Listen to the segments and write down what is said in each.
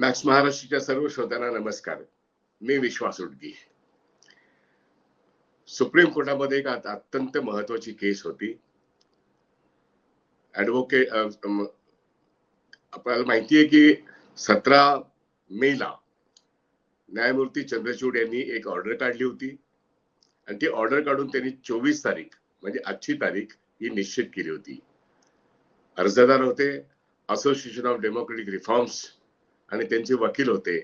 Max महाराष्ट्रच्या सर्व श्रोत्यांना नमस्कार. मी विश्वास उडगी. सुप्रीम कोर्टामध्ये एक अत्यंत महत्वाची केस होती. ऍडव्होकेट आपल्याला माहिती आहे की सतरा मे ला न्यायमूर्ती चंद्रचूड यांनी एक ऑर्डर काढली होती. आणि ती ऑर्डर काढून त्यांनी चोवीस तारीख म्हणजे आजची तारीख ही निश्चित केली होती. अर्जदार होते. असोसिएशन ऑफ डेमोक्रेटिक रिफॉर्म्स आणि त्यांचे वकील होते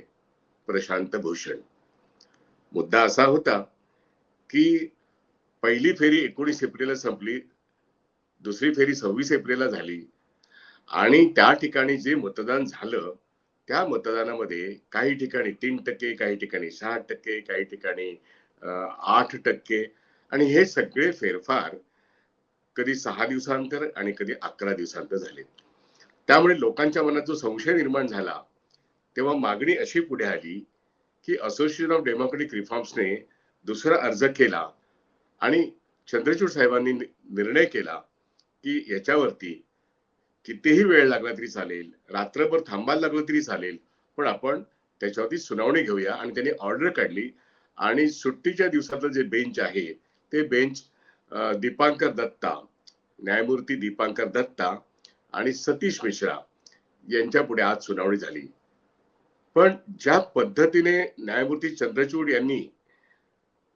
प्रशांत भूषण. मुद्दा असा होता की पहिली फेरी एकोणीस एप्रिलला संपली दुसरी फेरी सव्वीस एप्रिलला झाली आणि त्या ठिकाणी जे मतदान झालं त्या मतदानामध्ये काही ठिकाणी तीन टक्के काही ठिकाणी सहा टक्के काही ठिकाणी आठ टक्के आणि हे सगळे फेरफार कधी सहा दिवसांतर आणि कधी अकरा दिवसांतर झाले. त्यामुळे लोकांच्या मनात जो संशय निर्माण झाला तेव्हा मागणी अशी पुढे आली की असोसिएशन ऑफ डेमोक्रेटिक रिफॉर्म्सने दुसरा अर्ज केला आणि चंद्रचूड साहेबांनी निर्णय केला की याच्यावरती कितीही वेळ लागला तरी चालेल रात्रभर थांबायला लागलं तरी चालेल पण आपण त्याच्यावरती सुनावणी घेऊया आणि त्यांनी ऑर्डर काढली आणि सुट्टीच्या दिवसातलं जे बेंच आहे ते बेंच दीपांकर दत्ता न्यायमूर्ती दीपांकर दत्ता आणि सतीश मिश्रा यांच्या पुढे आज सुनावणी झाली. पण ज्या पद्धतीने न्यायमूर्ती चंद्रचूड यांनी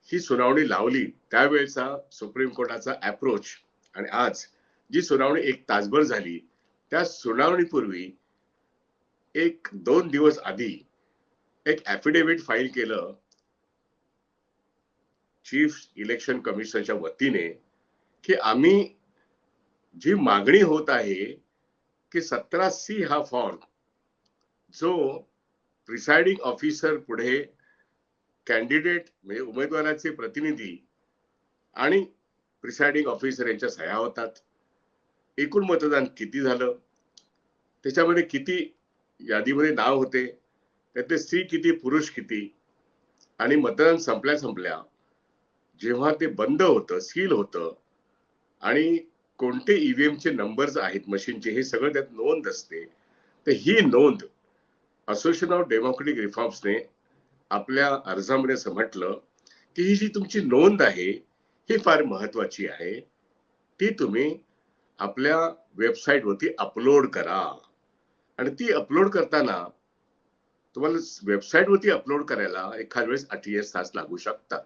ही सुनावणी लावली त्यावेळेचा सुप्रीम कोर्टाचा अप्रोच आणि आज जी सुनावणी एक तासभर झाली त्या सुनावणीपूर्वी एक दोन दिवस आधी एक ऍफिडेव्हिट फाईल केलं चीफ इलेक्शन कमिशनच्या वतीने की आम्ही जी मागणी होत आहे की सतरा सी हा फॉर्म जो प्रिसाइडिंग ऑफिसर पुढे कॅन्डिडेट म्हणजे उमेदवाराचे प्रतिनिधी आणि प्रिसाइडिंग ऑफिसर यांच्या सह्या होतात. एकूण मतदान किती झालं? त्याच्यामध्ये किती यादीमध्ये नाव होते? त्यातले स्त्री किती पुरुष किती? आणि मतदान संपल्या संपल्या जेव्हा ते बंद होतं सील होतं आणि कोणते ईव्हीएम चे नंबर्स आहेत मशीनचे हे सगळं त्यात नोंद असते. तर ही नोंद असोसिएशन ऑफ डेमोक्रेटिक रिफॉर्म्सने आपल्या अर्जामध्ये असं म्हटलं की ही जी तुमची नोंद आहे ही फार महत्वाची आहे. ती तुम्ही आपल्या वेबसाईट वरती अपलोड करा. आणि ती अपलोड करताना तुम्हाला वेबसाईट वरती अपलोड करायला एखाद वेळेस अठ्ठेचाळीस तास लागू शकतात.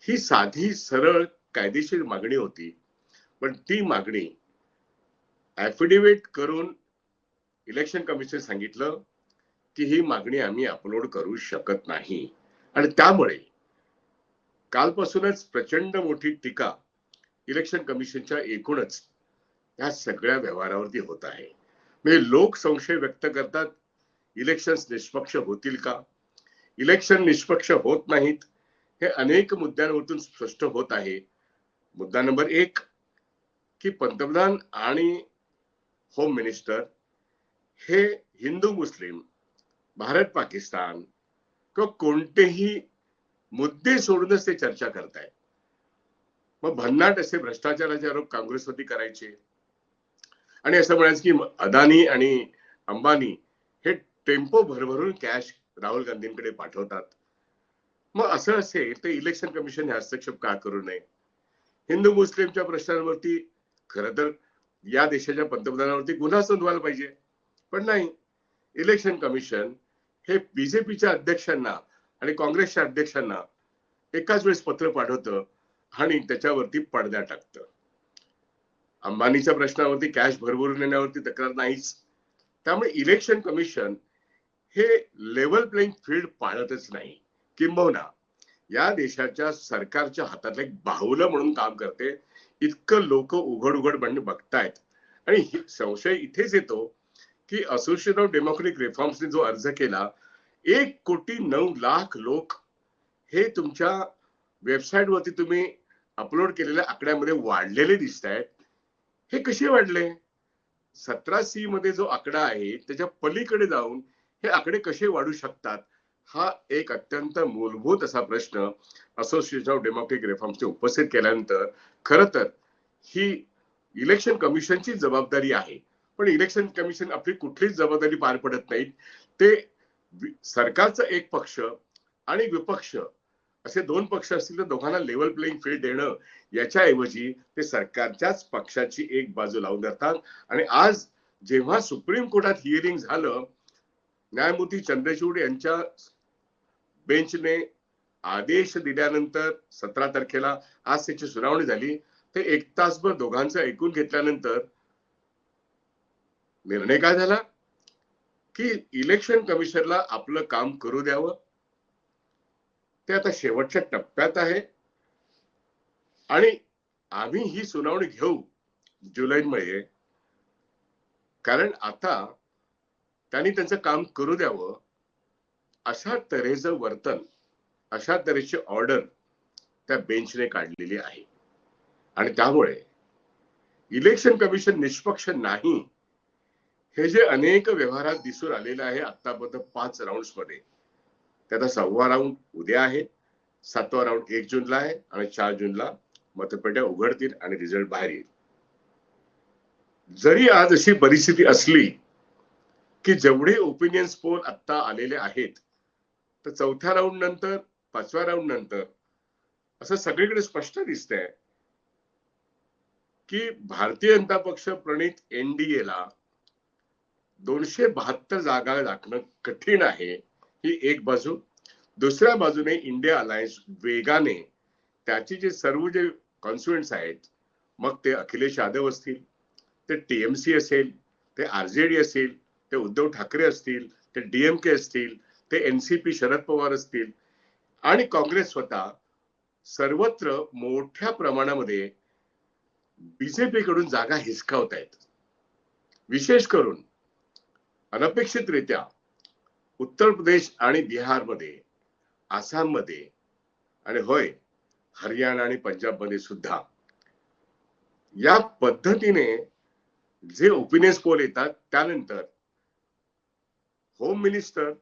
ही साधी सरळ कायदेशीर मागणी होती. पण ती मागणी ऍफिडेव्हिट करून इलेक्शन कमिशन सांगितलं. की ही मागणी आम्ही अपलोड करू शकत नाही. आणि त्यामुळे कालपासूनच प्रचंड मोठी टीका इलेक्शन कमिशनच्या एकूणच या सगळ्या व्यवहारावरती होत आहे. म्हणजे लोक संशय व्यक्त करतात इलेक्शन निष्पक्ष होतील का? इलेक्शन निष्पक्ष होत नाहीत हे अनेक मुद्द्यांवरतून स्पष्ट होत आहे. मुद्दा नंबर एक की पंतप्रधान आणि होम मिनिस्टर हे हिंदू मुस्लिम भारत पाकिस्तान किंवा कोणतेही मुद्दे सोडूनच ते चर्चा करतायत. मग भन्नाट असे भ्रष्टाचाराचे आरोप काँग्रेसवरती करायचे. आणि असं म्हणायचं की अदानी आणि अंबानी हे टेम्पो भरभरून कॅश राहुल गांधींकडे पाठवतात. मग असं असेल तर इलेक्शन कमिशन हे हस्तक्षेप का करू नये? हिंदू मुस्लिमच्या प्रश्नांवरती खर तर या देशाच्या पंतप्रधानावरती गुन्हा नोंदवायला पाहिजे. पण नाही. इलेक्शन कमिशन हे बीजेपीच्या अध्यक्षांना आणि काँग्रेसच्या अध्यक्षांना एकाच वेळेस पत्र पाठवतं आणि त्याच्यावरती पडद्या टाकतं. अंबानीच्या प्रश्नावरती कॅश भरभरून येण्यावरती तक्रार नाहीच. त्यामुळे इलेक्शन कमिशन हे लेवल प्लेइंग फील्ड पाळतच नाही. किंबहुना या देशाच्या सरकारच्या हातातलं एक बाहुलं म्हणून काम करते. इतकं लोक उघड उघड म्हणणे बघतायत. आणि संशय इथेच येतो की असोसिएशन ऑफ डेमोक्रेटिक रिफॉर्म्सने जो अर्ज केला एक कोटी नऊ लाख लोक हे तुमच्या वेबसाईट वरती तुम्ही अपलोड केलेल्या आकड्यामध्ये वाढलेले दिसत आहेत हे कसे वाढले? सतरा सी मध्ये जो आकडा आहे त्याच्या पलीकडे जाऊन हे आकडे कसे वाढू शकतात? हा एक अत्यंत मूलभूत असा प्रश्न असोसिएशन ऑफ डेमोक्रेटिक रिफॉर्म्सने उपस्थित केल्यानंतर खर तर ही इलेक्शन कमिशनची जबाबदारी आहे. पण इलेक्शन कमिशन आपली कुठलीच जबाबदारी पार पडत नाही ते वि- सरकारचा एक पक्ष आणि विपक्ष असे दोन पक्ष असतील तर दोघांना लेवल प्लेइंग फील्ड देणं याच्याऐवजी ते सरकारच्याच पक्षाची एक बाजू लावून धरतात. आणि आज जेव्हा सुप्रीम कोर्टात हिअरिंग झालं न्यायमूर्ती चंद्रचूड यांच्या बेंचने आदेश दिल्यानंतर सतरा तारखेला आज त्याची सुनावणी झाली. ते एक तासभर दोघांचं ऐकून घेतल्यानंतर निर्णय काय झाला? की इलेक्शन कमिशनला आपलं काम करू द्यावं. ते आता शेवटच्या टप्प्यात आहे. आणि आम्ही ही सुनावणी घेऊ जुलैमध्ये. कारण आता त्यांनी त्यांचं काम करू द्यावं. अशा तऱ्हेचं वर्तन अशा तऱ्हेची ऑर्डर त्या बेंचने काढलेली आहे. आणि त्यामुळे इलेक्शन कमिशन निष्पक्ष नाही हे जे अनेक व्यवहारात दिसून आलेलं आहे आतापर्यंत पाच राऊंडमध्ये. त्याचा सहावा राऊंड उद्या आहे सातवा राऊंड एक जूनला आहे आणि चार जूनला मतपेट्या उघडतील आणि रिझल्ट बाहेर येईल. जरी आज अशी परिस्थिती असली की जेवढे ओपिनियन पोल आता आलेले आहेत तर चौथ्या राऊंड नंतर पाचव्या राऊंड नंतर असं सगळीकडे स्पष्ट दिसतंय की भारतीय जनता पक्ष प्रणित एनडीए ला दोनशे बहात्तर जागा राखणं कठीण आहे ही एक बाजू. दुसऱ्या बाजूने इंडिया अलायन्स वेगाने त्याचे जे सर्व जे कॉन्स्टिट्युएंट्स आहेत मग ते अखिलेश यादव असतील ते टीएमसी असेल ते आरजेडी असेल ते उद्धव ठाकरे असतील ते डीएमके असतील ते एनसीपी शरद पवार असतील आणि काँग्रेस स्वतः सर्वत्र मोठ्या प्रमाणामध्ये बीजेपी कडून जागा हिसकावत आहेत विशेष करून अनपेक्षितरित्या उत्तर प्रदेश आणि बिहारमध्ये आसाममध्ये आणि होय हरियाणा आणि पंजाबमध्ये सुद्धा या पद्धतीने जे ओपिनियन्स पोल येतात त्यानंतर होम मिनिस्टर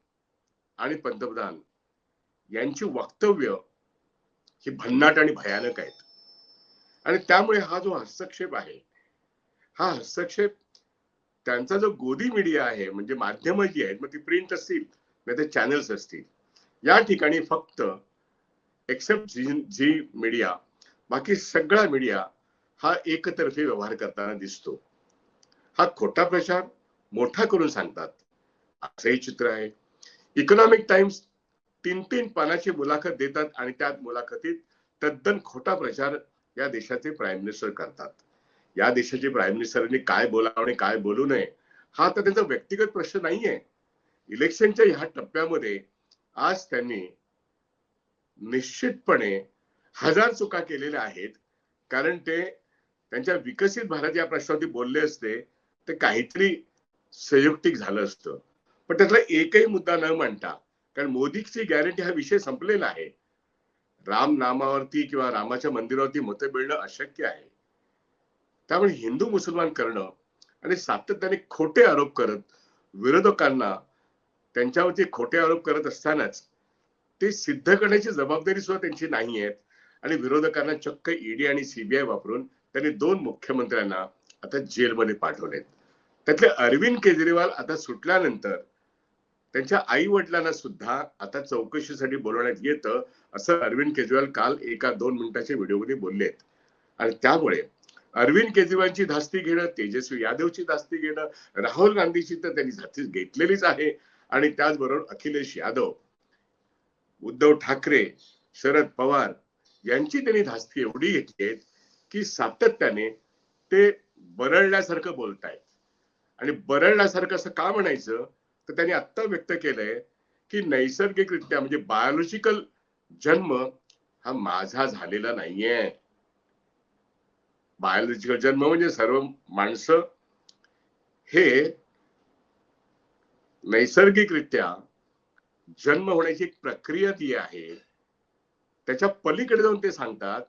आणि पंतप्रधान यांची वक्तव्य ही भन्नाट आणि भयानक आहेत. आणि त्यामुळे हा जो हस्तक्षेप आहे हा हस्तक्षेप त्यांचा जो गोदी मीडिया आहे म्हणजे माध्यमं जी आहेत मग ती प्रिंट असतील नाही तर चॅनल्स असतील. या ठिकाणी फक्त एक्सेप्ट जी मीडिया बाकी सगळा मीडिया हा एकतर्फी व्यवहार करताना दिसतो. हा खोटा प्रचार मोठा करून सांगतात. असंही चित्र आहे. इकॉनॉमिक टाइम्स तीन तीन पानाची मुलाखत देतात आणि त्या मुलाखतीत तद्दन खोटा प्रचार या देशाचे प्राईम मिनिस्टर करतात. या देशाचे प्राईम मिनिस्टरांनी काय बोलावं आणि काय बोलू नये हा तर त्यांचा व्यक्तिगत प्रश्न नाहीये. इलेक्शनच्या ह्या टप्प्यामध्ये आज त्यांनी निश्चितपणे हजार चुका केलेल्या आहेत. कारण ते त्यांच्या विकसित भारत या प्रश्नावरती बोलले असते तर काहीतरी संयुक्तिक झालं असतं. पण त्यातला एकही मुद्दा न मांडता कारण मोदीची गॅरंटी हा विषय संपलेला आहे. राम नामावरती किंवा रामाच्या मंदिरावरती मतं मिळणं अशक्य आहे. त्यामुळे हिंदू मुसलमान करणं आणि सातत्याने खोटे आरोप करत विरोधकांना त्यांच्यावरती खोटे आरोप करत असतानाच ते सिद्ध करण्याची जबाबदारी सुद्धा त्यांची नाही आहेत. आणि विरोधकांना चक्क ईडी आणि सीबीआय वापरून त्यांनी दोन मुख्यमंत्र्यांना आता जेलमध्ये पाठवलेत. त्यातले अरविंद केजरीवाल आता सुटल्यानंतर त्यांच्या आई वडिलांना सुद्धा आता चौकशीसाठी बोलवण्यात येतं असं अरविंद केजरीवाल काल एका दोन मिनिटाच्या व्हिडिओमध्ये बोललेत. आणि त्यामुळे अरविंद केजरीवालची धास्ती घेणं तेजस्वी यादवची धास्ती घेणं राहुल गांधीची तर त्यांनी धास्ती घेतलेलीच आहे. आणि त्याचबरोबर अखिलेश यादव उद्धव ठाकरे शरद पवार यांची त्यांनी धास्ती एवढी घेतली की सातत्याने ते बरळल्यासारखं बोलतायत. आणि बरळल्यासारखं असं का म्हणायचं? तर त्यांनी आत्ता व्यक्त केलंय की नैसर्गिकरित्या म्हणजे बायोलॉजिकल जन्म हा माझा झालेला नाहीये. बायोलॉजिकल जन्म म्हणजे सर्व माणसं हे नैसर्गिकरित्या जन्म होण्याची एक प्रक्रिया ती आहे. त्याच्या पलीकडे जाऊन ते सांगतात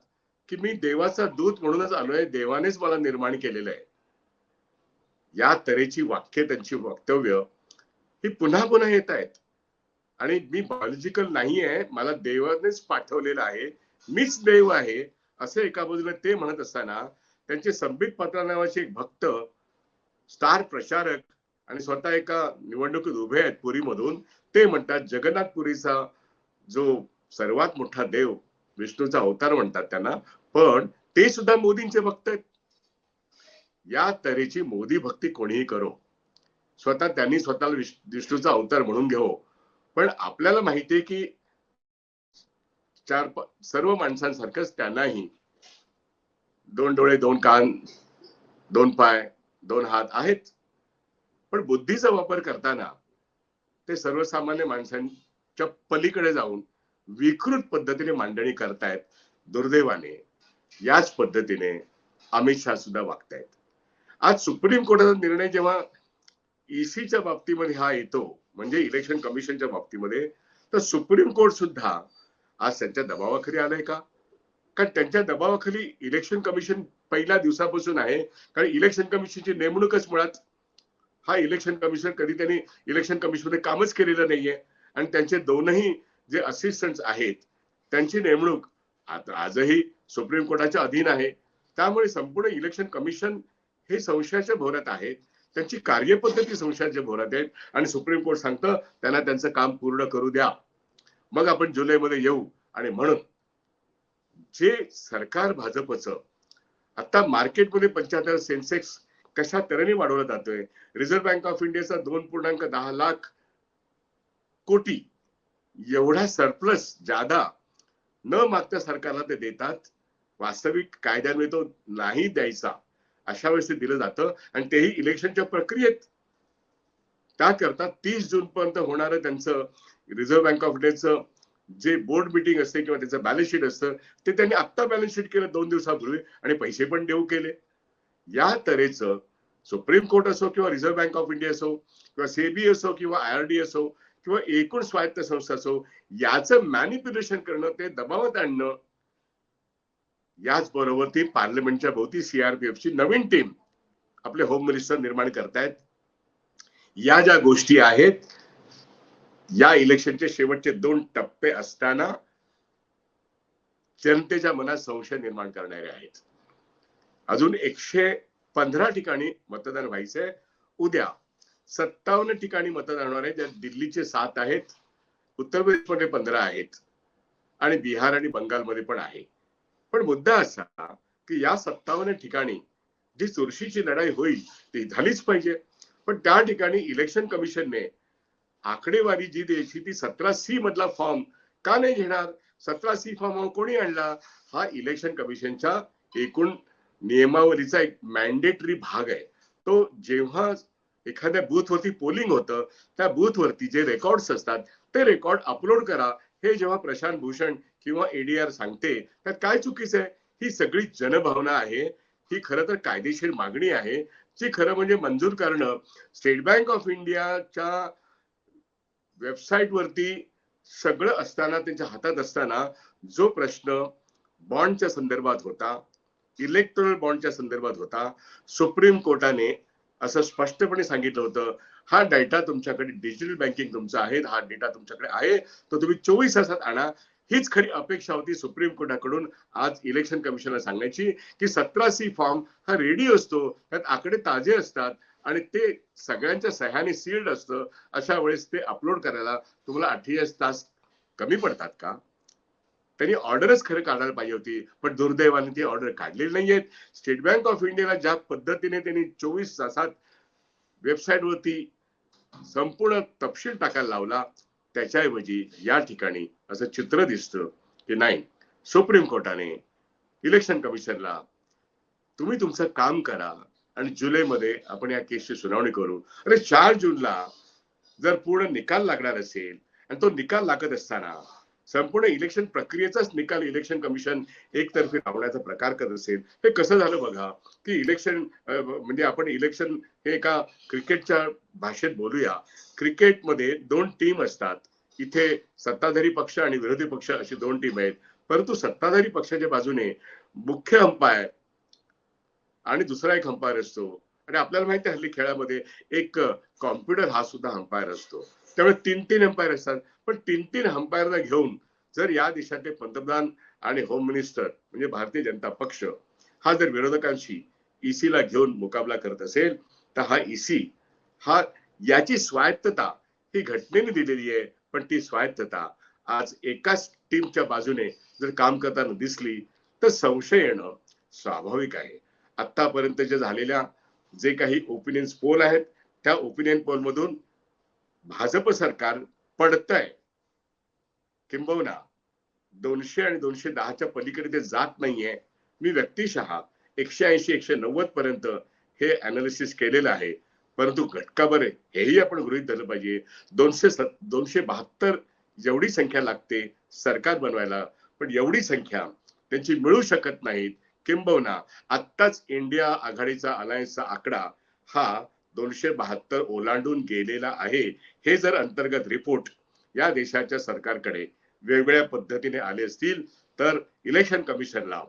की मी देवाचा दूत म्हणूनच आलोय देवानेच मला निर्माण केलेलं आहे. या तऱ्हेची वाक्य त्यांची वक्तव्य ही पुन्हा पुन्हा येत आहेत. आणि मी बायोलॉजिकल नाही आहे मला देवानेच पाठवलेलं आहे मीच देव आहे असं एका बाजूला ते म्हणत असताना त्यांचे संबित पात्रा नावाचे एक भक्त स्टार प्रचारक आणि स्वतः एका निवडणुकीत उभे आहेत पुरीमधून ते म्हणतात जगन्नाथपुरीचा जो सर्वात मोठा देव विष्णूचा अवतार म्हणतात त्यांना पण ते सुद्धा मोदींचे भक्त आहेत. या तऱ्हेची मोदी भक्ती कोणीही करो. स्वतः त्यांनी स्वतःला विष्णूचा अवतार म्हणून घेऊ पण आपल्याला माहितीये की चार सर्व माणसांसारखंच त्यांनाही दोन डोळे दोन कान दोन पाय दोन हात आहेत. पण बुद्धीचा वापर करताना ते सर्वसामान्य माणसांच्या पलीकडे जाऊन विकृत पद्धतीने मांडणी करतायत. दुर्दैवाने याच पद्धतीने अमित शहा सुद्धा वागतायत. आज सुप्रीम कोर्टाचा निर्णय जेव्हा ईसीच्या बाबतीमध्ये हा येतो म्हणजे इलेक्शन कमिशनच्या बाबतीमध्ये तर सुप्रीम कोर्ट सुद्धा आज त्यांच्या दबावाखाली आलाय का? कारण त्यांच्या दबावाखाली इलेक्शन कमिशन पहिल्या दिवसापासून आहे. कारण इलेक्शन कमिशनची नेमणूकच मुळात हा इलेक्शन कमिशन कधी त्यांनी इलेक्शन कमिशनमध्ये कामच केलेलं नाहीये. आणि त्यांचे दोनही जे असिस्टंट आहेत त्यांची नेमणूक आता आजही सुप्रीम कोर्टाच्या अधीन आहे. त्यामुळे संपूर्ण इलेक्शन कमिशन हे संशयाच्या भोवऱ्यात आहेत. त्यांची कार्यपद्धती संशयाच्या भोवऱ्यात आहेत. आणि सुप्रीम कोर्ट सांगतं त्यांना त्यांचं काम पूर्ण करू द्या. मग आपण जुलैमध्ये येऊ आणि म्हणून जे सरकार भाजपचं आता मार्केटमध्ये पंच्याहत्तर सेन्सेक्स कशा तऱ्हेने वाढवला जातोय? रिझर्व्ह बँक ऑफ इंडियाचा दोन पूर्णांक दहा लाख कोटी एवढा सरप्लस जादा न मागता सरकारला ते देतात. वास्तविक कायद्याने तो नाही द्यायचा. अशा वेळेस ते दिलं जातं आणि तेही इलेक्शनच्या प्रक्रियेत. त्याकरता तीस जून पर्यंत होणारं त्यांचं रिझर्व्ह बँक ऑफ इंडियाचं जे बोर्ड मिटिंग असते किंवा त्याचं बॅलन्स शीट असतं ते त्यांनी आत्ता बॅलन्स शीट केलं दोन दिवसापूर्वी आणि पैसे पण देऊ केले. या तऱ्हेचं सुप्रीम कोर्ट असो किंवा रिझर्व्ह बँक ऑफ इंडिया असो किंवा सेबी असो किंवा आय असो किंवा एकूण स्वायत्त संस्था असो याचं मॅनिप्युलेशन करणं ते दबावात आणणं याचबरोबर ती पार्लमेंटच्या भोवती सीआरपीएफची नवीन टीम आपले होम मिनिस्टर निर्माण करतायत. या ज्या गोष्टी आहेत या इलेक्शनचे शेवटचे दोन टप्पे असताना जनतेच्या मनात संशय निर्माण करणारे आहेत. अजून एकशे पंधरा ठिकाणी मतदान व्हायचे उद्या सत्तावन्न ठिकाणी मतदान होणार आहे. ज्यात दिल्लीचे सात आहेत उत्तर प्रदेशमध्ये पंधरा आहेत आणि बिहार आणि बंगालमध्ये पण आहे. पण मुद्दा असा की या सत्तावन्न ठिकाणी जी चुरशीची लढाई होईल ती झालीच पाहिजे. पण त्या ठिकाणी इलेक्शन कमिशनने आकडेवारी जी द्यायची ती सतरा सी मधला फॉर्म का नाही घेणार? सतरा सी फॉर्म कोणी आणला? हा इलेक्शन कमिशनच्या एकूण नियमावलीचा एक मॅन्डेटरी भाग आहे. तो जेव्हा एखाद्या बूथवरती पोलिंग होतं त्या बूथवरती जे रेकॉर्ड्स असतात ते रेकॉर्ड अपलोड करा. हे जेव्हा प्रशांत भूषण किंवा एडीआर सांगते त्यात काय चुकीचं आहे? ही सगळी जनभावना आहे. ही खरं तर कायदेशीर मागणी आहे. जी खरं म्हणजे मंजूर करणं स्टेट बँक ऑफ इंडियाच्या वेबसाईट वरती सगळं असताना त्यांच्या हातात असताना जो प्रश्न बॉन्डच्या संदर्भात होता इलेक्ट्रॉनिक बॉन्डच्या संदर्भात होता सुप्रीम कोर्टाने असं स्पष्टपणे सांगितलं होतं हा डेटा तुमच्याकडे डिजिटल बँकिंग तुमचा आहे हा डेटा तुमच्याकडे आहे तो तुम्ही चोवीस तासात आणा. हीच खरी अपेक्षा होती सुप्रीम कोर्टाकडून आज इलेक्शन कमिशनला सांगायची की सतरा सी फॉर्म हा रेडी असतो त्यात आकडे ताजे असतात आणि ते सगळ्यांच्या सह्याने सील्ड असतं अशा वेळेस ते अपलोड करायला तुम्हाला अठ्ठेचाळीस तास कमी पडतात का? त्यांनी ऑर्डरच खरं काढायला पाहिजे होती पण दुर्दैवाने ती ऑर्डर काढलेली नाहीयेत. स्टेट बँक ऑफ इंडियाला ज्या पद्धतीने त्यांनी चोवीस तासात वेबसाईटवरती संपूर्ण तपशील टाकायला लावला त्याच्याऐवजी या ठिकाणी असं चित्र दिसतं की नाही. सुप्रीम कोर्टाने इलेक्शन कमिशनला तुम्ही तुमचं काम करा. आणि जुलैमध्ये आपण या केसची सुनावणी करू. अरे चार जूनला जर पूर्ण निकाल लागणार असेल आणि तो निकाल लागत असताना संपूर्ण इलेक्शन प्रक्रियेचाच निकाल इलेक्शन कमिशन एकतर्फी लावण्याचा प्रकार करत असेल हे कसं झालं बघा? की इलेक्शन म्हणजे आपण इलेक्शन हे एका क्रिकेटच्या भाषेत बोलूया. क्रिकेटमध्ये दोन टीम असतात. इथे सत्ताधारी पक्ष आणि विरोधी पक्ष अशी दोन टीम आहेत. परंतु सत्ताधारी पक्षाच्या बाजूने मुख्य अंपायर आणि दुसरा एक अंपायर असतो. आणि आपल्याला माहिती आहे हल्ली खेळामध्ये एक कॉम्प्युटर हा सुद्धा अंपायर असतो. त्यामुळे तीन तीन अंपायर असतात. पण तीन तीन अंपायरला घेऊन जर या देशाचे पंतप्रधान आणि होम मिनिस्टर म्हणजे भारतीय जनता पक्ष हा जर विरोधकांशी ईसीला घेऊन मुकाबला करत असेल तर हा ईसी हा याची स्वायत्तता ही घटनेने दिलेली आहे. पण ती स्वायत्तता आज एकाच टीमच्या बाजूने जर काम करताना दिसली तर संशय येणं स्वाभाविक आहे. आतापर्यंतच्या झालेल्या जे काही ओपिनियन पोल आहेत त्या ओपिनियन पोल मधून भाजप सरकार पडतंय. किंबहुना दोनशे आणि दोनशे दहाच्या पलीकडे ते जात नाहीये. मी व्यक्तिशः एकशे ऐंशी एकशे नव्वद पर्यंत हे अनालिसिस केलेलं आहे. परंतु घटकाभर हेही आपण गृहीत धरलं पाहिजे. दोनशे दोनशे बहात्तर जेवढी संख्या लागते सरकार बनवायला पण एवढी संख्या त्यांची मिळू शकत नाहीत. किंबहुना आत्ताच इंडिया आघाडीचा अलायन्सचा आकडा हा दोनशे बहात्तर ओलांडून गेलेला आहे हे जर अंतर्गत रिपोर्ट या देशाच्या सरकारकडे वेगवेगळ्या पद्धतीने आले असतील तर इलेक्शन कमिशनला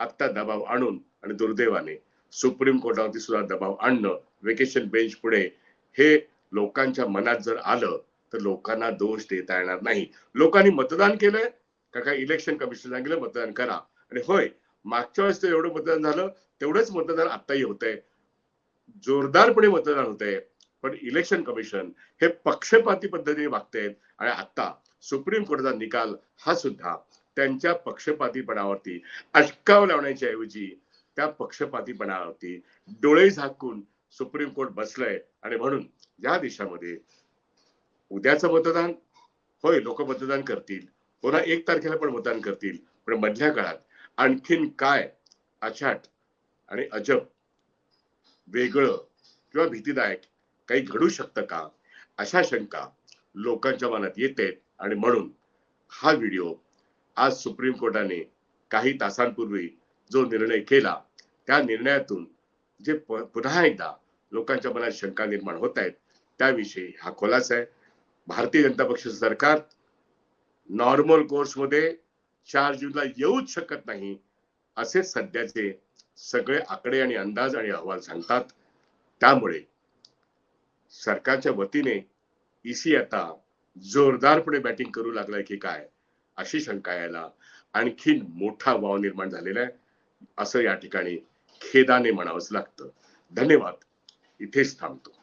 आत्ता दबाव आणून आणि दुर्दैवाने सुप्रीम कोर्टावरती सुद्धा दबाव आणणं वेकेशन बेंच पुढे हे लोकांच्या मनात जर आलं तर लोकांना दोष देता येणार नाही. लोकांनी मतदान केलंय का काय इलेक्शन कमिशन सांगितलं मतदान करा. आणि होय मागच्या वेळेस तर एवढं मतदान झालं तेवढंच मतदान आत्ताही आहे जोरदारपणे मतदान होतंय. पण इलेक्शन कमिशन हे पक्षपाती पद्धतीने वागतायत आणि आता सुप्रीम कोर्टाचा निकाल हा सुद्धा त्यांच्या पक्षपातीपणावरती अटकाव लावण्याच्या ऐवजी त्या पक्षपातीपणावरती डोळे झाकून सुप्रीम कोर्ट बसलंय आणि म्हणून या देशामध्ये उद्याचं मतदान होय लोक मतदान करतील. पुन्हा एक तारखेला पण मतदान करतील. पण मधल्या काळात आणखीन काय? अछाट आणि अजब. वेगळं किंवा भीतीदायक काही घडू शकतं का? अशा शंका लोकांच्या मनात येते आणि म्हणून हा व्हिडिओ आज सुप्रीम कोर्टाने काही तासांपूर्वी जो निर्णय केला त्या निर्णयातून जे पुन्हा एकदा लोकांच्या मनात शंका निर्माण होत आहेत त्याविषयी हा खुलासा आहे. भारतीय जनता पक्ष सरकार नॉर्मल कोर्समध्ये चार जूनला येऊच शकत नाही असे सध्याचे सगळे आकडे आणि अंदाज आणि अहवाल सांगतात. त्यामुळे सरकारच्या वतीने ईसी आता जोरदारपणे बॅटिंग करू लागलाय की काय अशी शंका यायला आणखीन मोठा वाव निर्माण झालेला आहे असं या ठिकाणी खेदाने म्हणावंच लागतं. धन्यवाद. इथेच थांबतो.